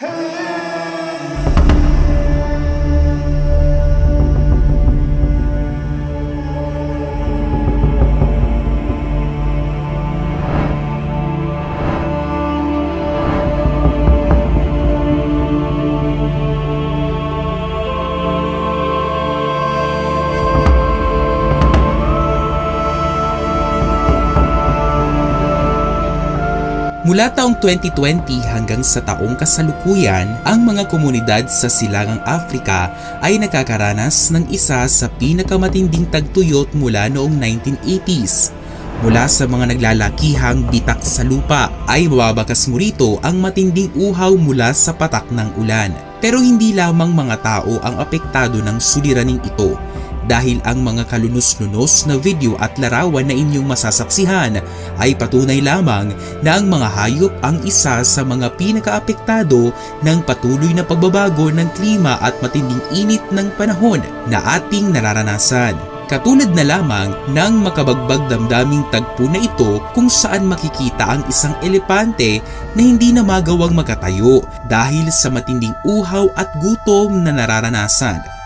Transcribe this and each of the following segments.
Hey! Mula taong 2020 hanggang sa taong kasalukuyan, ang mga komunidad sa Silangang Afrika ay nakakaranas ng isa sa pinakamatinding tagtuyot mula noong 1980s. Mula sa mga naglalakihang bitak sa lupa ay mababakas mo rito ang matinding uhaw mula sa patak ng ulan. Pero hindi lamang mga tao ang apektado ng suliraning ito dahil ang mga kalunos-lunos na video at larawan na inyong masasaksihan ay patunay lamang na ang mga hayop ang isa sa mga pinakaapektado ng patuloy na pagbabago ng klima at matinding init ng panahon na ating nararanasan. Katulad na lamang ng makabagbag damdaming tagpo na ito kung saan makikita ang isang elepante na hindi na magawang makatayo dahil sa matinding uhaw at gutom na nararanasan.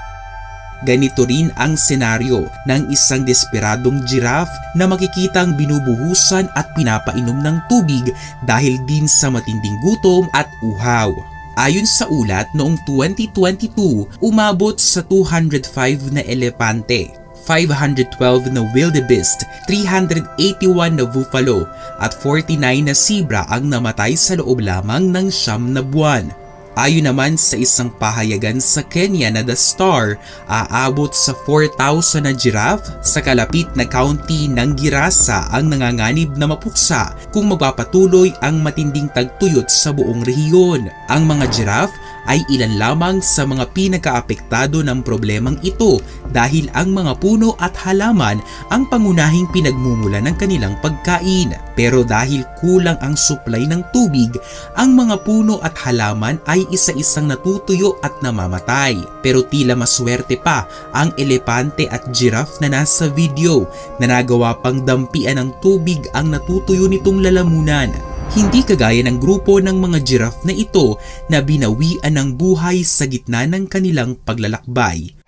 Ganito rin ang senaryo ng isang desperadong giraffe na makikitang binubuhusan at pinapainom ng tubig dahil din sa matinding gutom at uhaw. Ayon sa ulat noong 2022, umabot sa 205 na elepante, 512 na wildebeest, 381 na buffalo at 49 na zebra ang namatay sa loob lamang ng siyam na buwan. Ayon naman sa isang pahayagan sa Kenya na The Star, aabot sa 4,000 na giraffe sa kalapit na county ng Girasa ang nanganganib na mapuksa kung magpapatuloy ang matinding tagtuyot sa buong rehiyon. Ang mga giraffe ay ilan lamang sa mga pinakaapektado ng problemang ito dahil ang mga puno at halaman ang pangunahing pinagmumula ng kanilang pagkain. Pero dahil kulang ang supply ng tubig, ang mga puno at halaman ay isa-isang natutuyo at namamatay. Pero tila maswerte pa ang elepante at giraffe na nasa video na nagawa pang dampian ng tubig ang natutuyo nitong lalamunan. Hindi kagaya ng grupo ng mga giraffe na ito na binawian ng buhay sa gitna ng kanilang paglalakbay.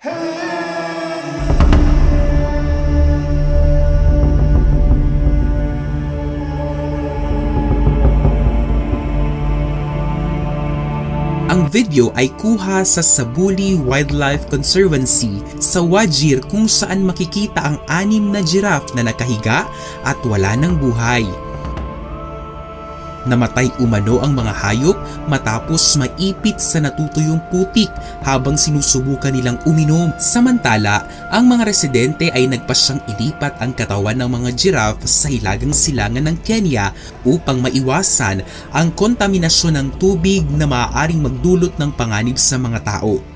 Ang video ay kuha sa Sabuli Wildlife Conservancy sa Wajir kung saan makikita ang anim na giraffe na nakahiga at wala ng buhay. Namatay umano ang mga hayop matapos maipit sa natutuyong putik habang sinusubukan nilang uminom. Samantala, ang mga residente ay nagpasyang ilipat ang katawan ng mga giraffe sa hilagang silangan ng Kenya upang maiwasan ang kontaminasyon ng tubig na maaaring magdulot ng panganib sa mga tao.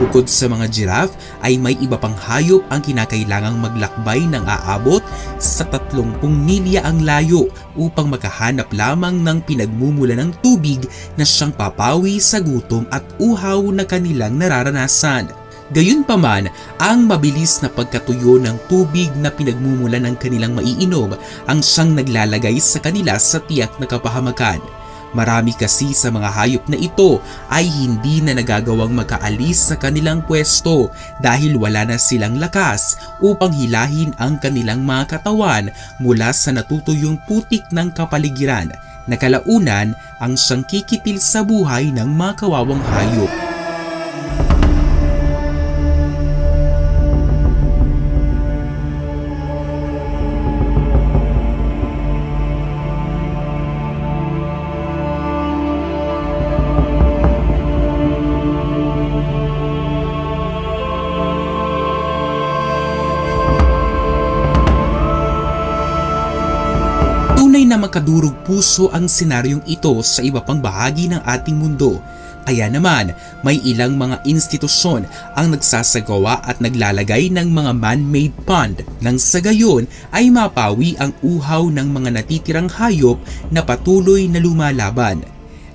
Bukod sa mga giraffe ay may iba pang hayop ang kinakailangang maglakbay ng aabot sa 30 milya ang layo upang makahanap lamang ng pinagmumula ng tubig na siyang papawi sa gutom at uhaw na kanilang nararanasan. Gayunpaman, ang mabilis na pagkatuyo ng tubig na pinagmumula ng kanilang maiinom ang siyang naglalagay sa kanila sa tiyak na kapahamakan. Marami kasi sa mga hayop na ito ay hindi na nagagawang makaalis sa kanilang pwesto dahil wala na silang lakas upang hilahin ang kanilang mga katawan mula sa natutuyong putik ng kapaligiran na kalaunan ang siyang kikitil sa buhay ng mga kawawang hayop. Makadurog puso ang senaryong ito sa iba pang bahagi ng ating mundo. Kaya naman, may ilang mga institusyon ang nagsasagawa at naglalagay ng mga man-made pond nang sa gayon ay mapawi ang uhaw ng mga natitirang hayop na patuloy na lumalaban.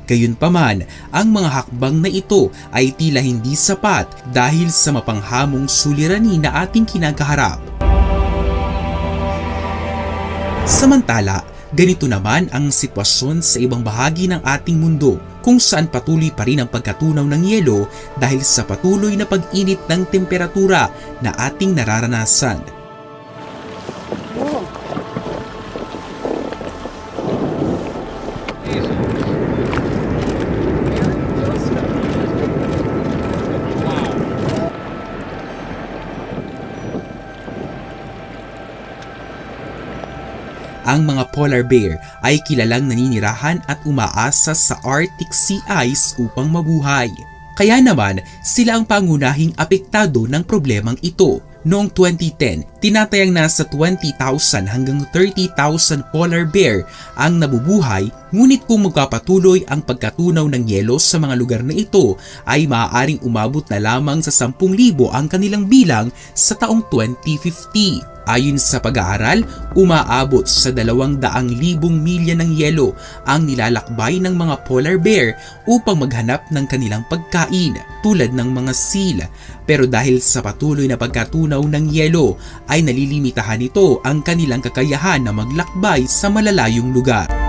Gayunpaman, ang mga hakbang na ito ay tila hindi sapat dahil sa mapanghamong suliranin na ating kinakaharap. Samantala, ganito naman ang sitwasyon sa ibang bahagi ng ating mundo kung saan patuloy pa rin ang pagkatunaw ng yelo dahil sa patuloy na pag-init ng temperatura na ating nararanasan. Ang mga polar bear ay kilalang naninirahan at umaasa sa Arctic Sea ice upang mabuhay. Kaya naman, sila ang pangunahing apektado ng problemang ito. Noong 2010, tinatayang nasa 20,000 hanggang 30,000 polar bear ang nabubuhay ngunit kung magpapatuloy ang pagkatunaw ng yelo sa mga lugar na ito ay maaaring umabot na lamang sa 10,000 ang kanilang bilang sa taong 2050. Ayon sa pag-aaral, umaabot sa 200,000 milya ng yelo ang nilalakbay ng mga polar bear upang maghanap ng kanilang pagkain tulad ng mga seal. Pero dahil sa patuloy na pagkatunaw ng yelo ay nalilimitahan nito ang kanilang kakayahan na maglakbay sa malalayong lugar.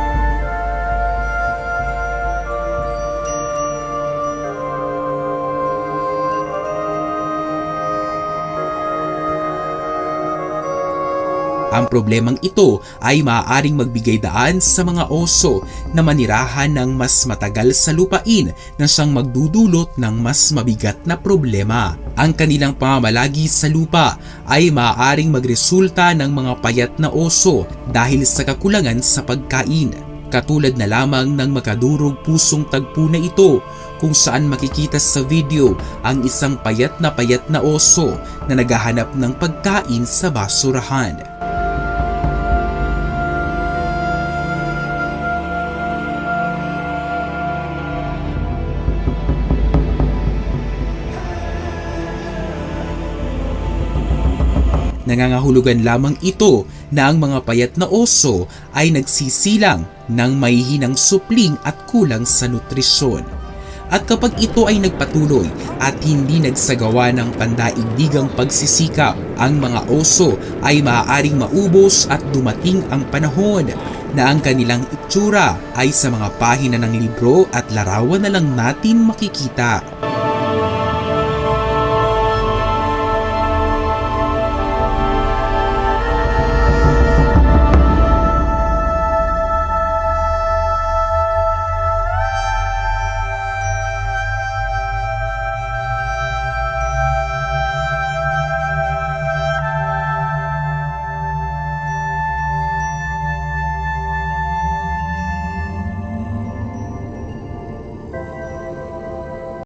Ang problemang ito ay maaaring magbigay daan sa mga oso na manirahan ng mas matagal sa lupain na siyang magdudulot ng mas mabigat na problema. Ang kanilang pamamalagi sa lupa ay maaaring magresulta ng mga payat na oso dahil sa kakulangan sa pagkain. Katulad na lamang ng makadurog pusong tagpo na ito kung saan makikita sa video ang isang payat na payat na oso na naghahanap ng pagkain sa basurahan. Nangangahulugan lamang ito na ang mga payat na oso ay nagsisilang ng mahihinang supling at kulang sa nutrisyon. At kapag ito ay nagpatuloy at hindi nagsagawa ng pandaigdigang pagsisikap, ang mga oso ay maaaring maubos at dumating ang panahon na ang kanilang itsura ay sa mga pahina ng libro at larawan na lang natin makikita.